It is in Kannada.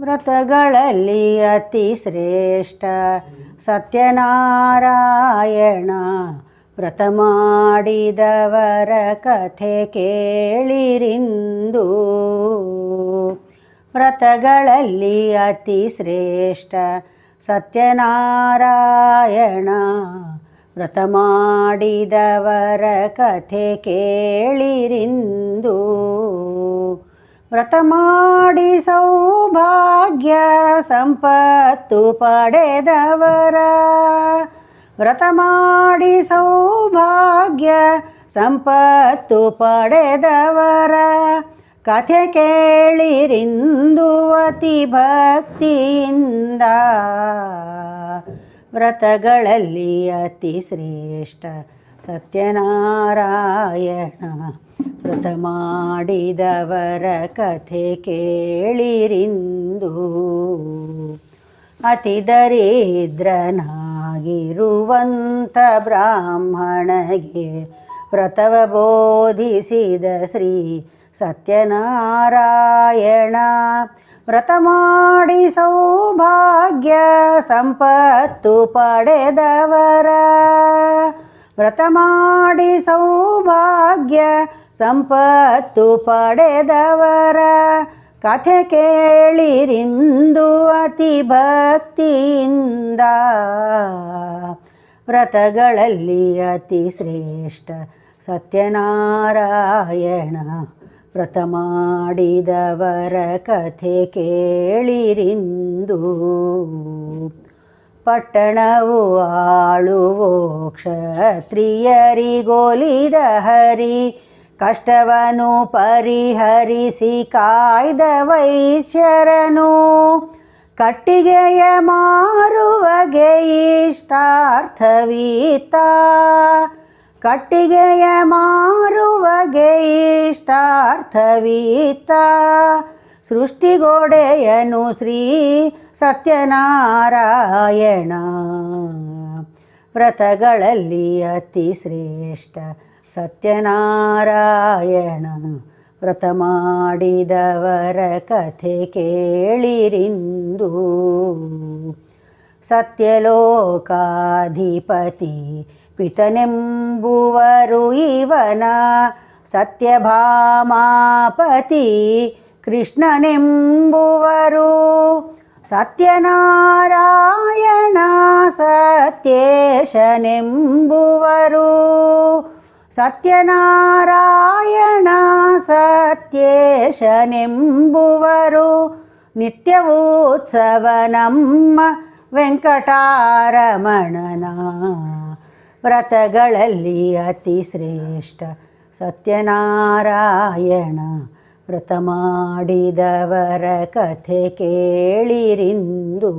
ವ್ರತಗಳಲ್ಲಿ ಅತಿ ಶ್ರೇಷ್ಠ ಸತ್ಯನಾರಾಯಣ. ವ್ರತ ಮಾಡಿದವರ ಕಥೆ ಕೇಳಿರಿಂದು. ವ್ರತಗಳಲ್ಲಿ ಅತಿ ಶ್ರೇಷ್ಠ ಸತ್ಯನಾರಾಯಣ. ವ್ರತ ಮಾಡಿದವರ ಕಥೆ ಕೇಳಿರಿಂದು. ವ್ರತ ಮಾಡಿ ಸೌಭಾಗ್ಯ ಸಂಪತ್ತು ಪಡೆದವರ. ವ್ರತ ಮಾಡಿ ಸೌಭಾಗ್ಯ ಸಂಪತ್ತು ಪಡೆದವರ. ಕಥೆ ಕೇಳಿರಿಂದು ಅತಿ ಭಕ್ತಿಯಿಂದ. ವ್ರತಗಳಲ್ಲಿ ಅತಿ ಶ್ರೇಷ್ಠ ಸತ್ಯನಾರಾಯಣ ವ್ರತ ಮಾಡಿದವರ ಕಥೆ ಕೇಳಿರಿಂದು. ಅತಿ ದರಿದ್ರನಾಗಿರುವಂಥ ಬ್ರಾಹ್ಮಣಗೆ ವ್ರತವ ಬೋಧಿಸಿದ ಶ್ರೀ ಸತ್ಯನಾರಾಯಣ ವ್ರತ ಮಾಡಿ ಸೌಭಾಗ್ಯ ಸಂಪತ್ತು ಪಡೆದವರ ವ್ರತ ಮಾಡಿ ಸೌಭಾಗ್ಯ ಸಂಪತ್ತು ಪಡೆದವರ ಕಥೆ ಕೇಳಿರಿಂದು ಅತಿ ಭಕ್ತಿಯಿಂದ. ವ್ರತಗಳಲ್ಲಿ ಅತಿ ಶ್ರೇಷ್ಠ ಸತ್ಯನಾರಾಯಣ ವ್ರತ ಮಾಡಿದವರ ಕಥೆ ಕೇಳಿರಿಂದು. ಪಟ್ಟಣವು ಆಳುವೋ ಕ್ಷತ್ರಿಯರಿಗೋಲಿದ ಹರಿ ಕಷ್ಟವನು ಪರಿಹರಿಸಿ ಕಾಯ್ದ ವೈಶ್ಯರನು. ಕಟ್ಟಿಗೆಯ ಮಾರುವಗೆ ಇಷ್ಟಾರ್ಥವೀತ ಕಟ್ಟಿಗೆಯ ಮಾರುವಗೆ ಇಷ್ಟಾರ್ಥವೀತ ಸೃಷ್ಟಿಗೋಡೆಯನು ಶ್ರೀ ಸತ್ಯನಾರಾಯಣ. ವ್ರತಗಳಲ್ಲಿ ಅತಿ ಶ್ರೇಷ್ಠ ಸತ್ಯನಾರಾಯಣ. ವ್ರತ ಮಾಡಿದವರ ಕಥೆ ಕೇಳಿರಿಂದು ಸತ್ಯಲೋಕಾಧಿಪತಿ ಪಿತನೆಂಬುವರು ಇವನ ಸತ್ಯಭಾಮಾಪತಿ. ಕೃಷ್ಣನೆಂಬುವರು ಸತ್ಯನಾರಾಯಣ ಸತ್ಯೇಶನೆಂಬುವರು ಸತ್ಯನಾರಾಯಣ ಸತ್ಯೇಶನೆಂಬುವರು ನಿತ್ಯವೋತ್ಸವ ನಮ್ಮ ವೆಂಕಟಾರಮಣನ ವ್ರತಗಳಲ್ಲಿ ಅತಿ ಶ್ರೇಷ್ಠ ಸತ್ಯನಾರಾಯಣ. ವ್ರತ ಮಾಡಿದವರ ಕಥೆ ಕೇಳಿರಿಂದು.